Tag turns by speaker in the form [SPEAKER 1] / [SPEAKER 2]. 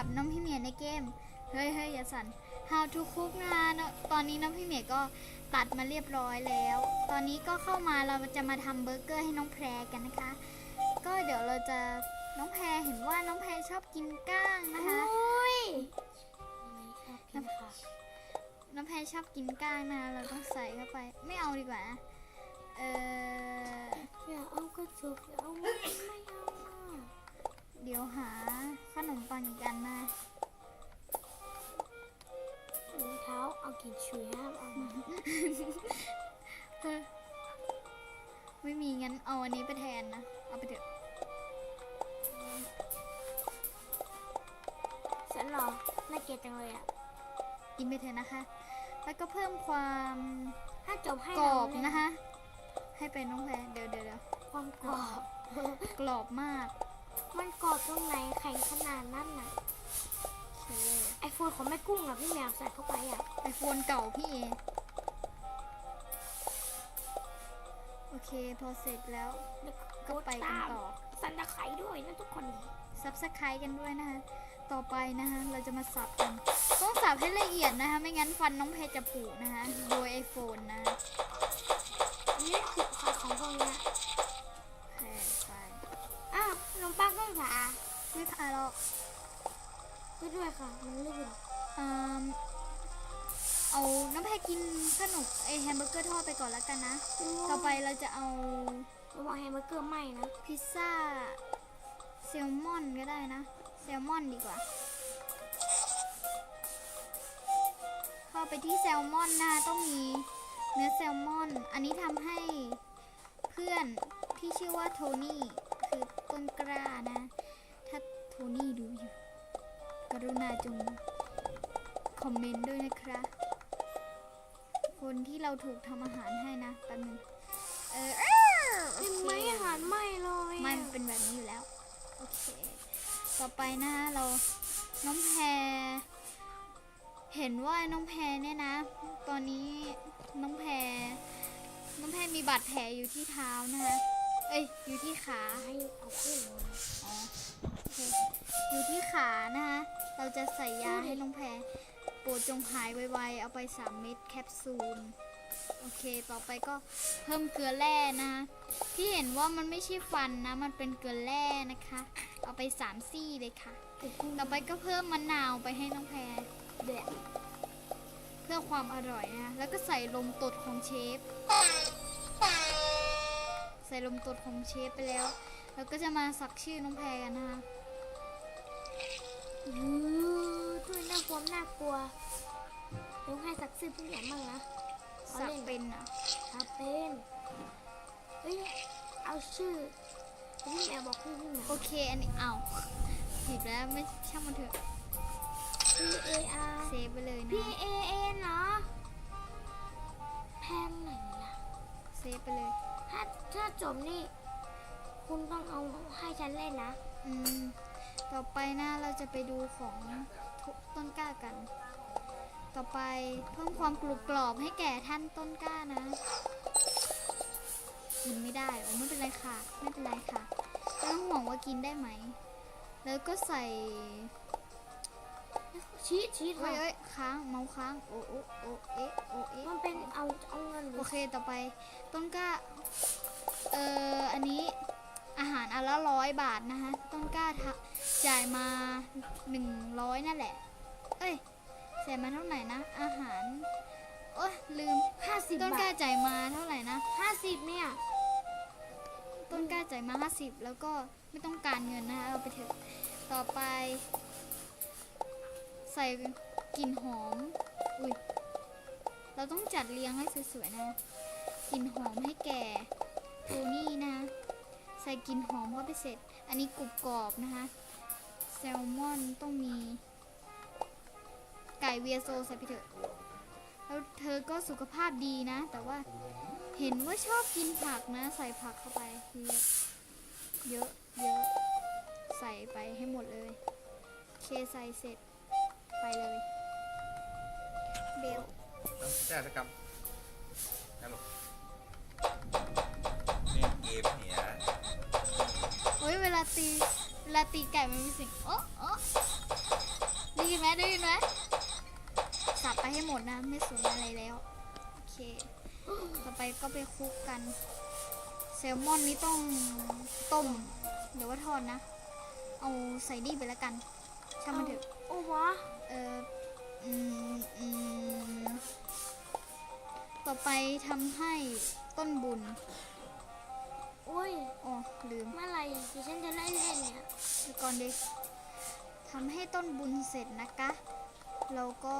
[SPEAKER 1] กับน้องพี่เมียในเกม เฮ้ยเฮ้ยอย่าสั่น How to cook นะคะเนอะตอนนี้น้องพี่เมียก็ตัดมาเรียบร้อยแล้ว ตอนนี้ก็เข้ามาเราจะมาทำเบอร์เกอร์ให้น้องแพรกันนะคะ ก็เดี๋ยวเราจะน้องแพรเห็นว่าน้องแพรชอบกินก้างนะคะ
[SPEAKER 2] โอ้ย
[SPEAKER 1] น้ำน้ำแพรชอบกินก้างนะคะเราต้องใส่เข้าไป ไม่เอาดีกว่านะเออ
[SPEAKER 2] อย่าเอากระจกอย่าเอาไม่ไม่เอาอะ
[SPEAKER 1] เดี๋ยวหาขนมปังอีกอันนะ
[SPEAKER 2] รองเท้าเอากินชุยห้ามเอามา
[SPEAKER 1] เออไม่มีงั้นเอาอันนี้ไปแทนนะ เอาไปเถอะ
[SPEAKER 2] ฉันเหรอน่าเกลียดจังเลยอะ
[SPEAKER 1] กินไปเถอะนะคะ แล้วก็เพิ่มความ
[SPEAKER 2] ถ้าจบให้
[SPEAKER 1] กรอบ
[SPEAKER 2] เาเย
[SPEAKER 1] นะคะ ให้เป็นน้องแพรเดี๋ยวเดี๋ยวเดี๋ยว
[SPEAKER 2] ความกรอบ
[SPEAKER 1] กรอบมาก
[SPEAKER 2] มันกรอบตรงไหนแข็งขนาดนั้นน่ะ
[SPEAKER 1] โอเค
[SPEAKER 2] ไอโฟนของแม่กุ้งอะพี่แมวใส่เข้าไปอะ
[SPEAKER 1] ไอโฟนเก่าพี่เองโอเค พอเสร็จแล้ว
[SPEAKER 2] แล้ว
[SPEAKER 1] ก็ไปกันต่อ
[SPEAKER 2] สันตะไคร้ด้วยนะทุกคน
[SPEAKER 1] ซับสไครต์กันด้วยนะคะต่อไปนะคะ เราจะมาสับกัน ต้องสับให้ละเอียดนะคะ ไม่งั้นฟันน้องเพชรจะผุนะคะโดยไอโฟนนะ
[SPEAKER 2] นี่คือ
[SPEAKER 1] ไม่พาหรอก
[SPEAKER 2] ช่วยด้วยค่ะ มันลื่น
[SPEAKER 1] อืมเอาน้องแพรกินขนมไอแฮมเบอร์เกอร์ทอดไปก่อนแล้วกันนะ ต่อไปเราจะเอา
[SPEAKER 2] ระวังแฮมเบอร์เกอร์ไหม้นะ
[SPEAKER 1] พิซซ่าแซลมอนก็ได้นะ แซลมอนดีกว่า เข้าไปที่แซลมอนนะต้องมีเนื้อแซลมอน อันนี้ทำให้เพื่อนที่ชื่อว่าโทนี่คือต้นกล้านะถ้าโท นี่ดูอยู่ กรุณาจงคอมเมนต์ด้วยนะครับ คนที่เราถูกทำอาหารให้นะแป๊บนึงเออเออโอ
[SPEAKER 2] เห็น
[SPEAKER 1] เค
[SPEAKER 2] ไหมอาหารไหม้เลย
[SPEAKER 1] ไม่
[SPEAKER 2] อะ
[SPEAKER 1] มันเป็นแบบนี้อยู่แล้ว โอเค ต่อไปนะเราน้องแพรเห็นว่าน้องแพรเนี่ยนะ ตอนนี้น้องแพรน้องแพรมีบาดแผลอยู่ที่เท้านะคะ เอ้ยอยู่ที่ขา
[SPEAKER 2] ให้เอาขึ้น
[SPEAKER 1] อ๋อโอเคอยู่ที่ขานะคะ เราจะใส่ยาให้น้องแพรโปรดจงหายไวๆ เอาไป 3 เม็ดแคปซูล โอเค ต่อไปก็เพิ่มเกลือแร่นะคะ ที่เห็นว่ามันไม่ใช่ฟันนะ มันเป็นเกลือแร่นะคะ เอาไปสามซี่เลยค่ะ ต่อไปก็เพิ่มมะนาวไปให้น้องแพร
[SPEAKER 2] เพื่
[SPEAKER 1] อความอร่อยนะ แล้วก็ใส่ลมตดของเชฟ ใส่ลมตดของเชฟไปแล้ว แล้วก็จะมาสักชื่อน้องแพรกันนะคะ
[SPEAKER 2] อือด้วยน่ากลัวน่ากลัวต้องให้สักซื้อผู้ใหญ่มั่งนะ
[SPEAKER 1] สักเป็นอะ
[SPEAKER 2] ถ้าเป็นเอ้ยเอาชื่อพี่แมวบอกพี่พี่แมว
[SPEAKER 1] โอเคอันนี้เอาผิดแล้วไม่ช่างมันเถอะ
[SPEAKER 2] P A R
[SPEAKER 1] เซฟไปเลย
[SPEAKER 2] P
[SPEAKER 1] นะ
[SPEAKER 2] A N เหรอแพนไหนล่ะ
[SPEAKER 1] เซฟไปเลย
[SPEAKER 2] ถ้าถ้าจบนี่ คุณต้องเอาให้ฉันเล่นนะ
[SPEAKER 1] อืมต่อไปนะเราจะไปดูของต้นกล้ากัน ต่อไปเพิ่มความกรุบกรอบให้แก่ท่านต้นกล้านะกินไม่ได้โอ้ไม่เป็นไรค่ะ ไม่เป็นไรค่ะไม่ต้องห่วงว่ากินได้ไหม แล้วก็ใส่
[SPEAKER 2] ชีสชีส
[SPEAKER 1] เอ้ย
[SPEAKER 2] ค่ะ
[SPEAKER 1] เอ้ยค้างเมาส์ค้างโอโอโอเอะโอเอะ
[SPEAKER 2] มันเป็นเอาเอาเงินหรื
[SPEAKER 1] โอ
[SPEAKER 2] อ
[SPEAKER 1] เคต่อไป ต้นกล้าเอ่ออันนี้อาหารอันละร้อยบาทนะคะ ต้นกล้าทะจ่ายมาหนึ่งร้อยนั่นแหละ เอ้ยเสียมาเท่าไหร่นะ อาหารโอ้ยลืม
[SPEAKER 2] ห้าสิบ
[SPEAKER 1] ต้น
[SPEAKER 2] บาก
[SPEAKER 1] ล้า
[SPEAKER 2] ท
[SPEAKER 1] จ่ายมาเท่าไหร่นะ
[SPEAKER 2] ห้าสิบเนี่ย
[SPEAKER 1] ต้นกล้าจ่ายมาห้าสิบแล้วก็ไม่ต้องการเงินนะคะเอาไปเถอะ ต่อไปใส่กลิ่นหอม อุ้ย เราต้องจัดเรียงให้สวยๆนะ กลิ่นหอมให้แก่โทนี่นะ ใส่กลิ่นหอมเข้าไปเสร็จ อันนี้กรุบกรอบนะคะ แซลมอนต้องมี ไก่เวียโซใส่ไปเถอะ แล้วเธอก็สุขภาพดีนะ แต่ว่าเห็นว่าชอบกินผักนะ ใส่ผักเข้าไปเยอะเยอะเยอะใส่ไปให้หมดเลย เคใส่เสร็จ ไปเลย เบล
[SPEAKER 3] น้ำแจ้กรรมนะลูกนี่เกมเหีย
[SPEAKER 1] โอ้ยเวลาตี เวลาตีไก่มันมีเสียงโอ๊ะโอ๊ะนไหมได้ยินไหมสับไปให้หมดนะ ไม่สนอะไรแล้ว โอเค ต่อไปก็ไปคลุกกัน แซลมอนนี้ต้องต้มหรือว่าทอดนะ เอาใส่นี่ไปแล้วกันช่างมันเถอะ
[SPEAKER 2] โอ้วะ
[SPEAKER 1] เอออืมอืมต่อไปทำให้ต้นบุญ
[SPEAKER 2] โอ้ย
[SPEAKER 1] อ๋อลืม
[SPEAKER 2] เมื่อไหร่ที่ฉันจะได้เล่นเนี่ย
[SPEAKER 1] เดี๋ยวก่อนเด็กทำให้ต้นบุญเสร็จนะคะเราก็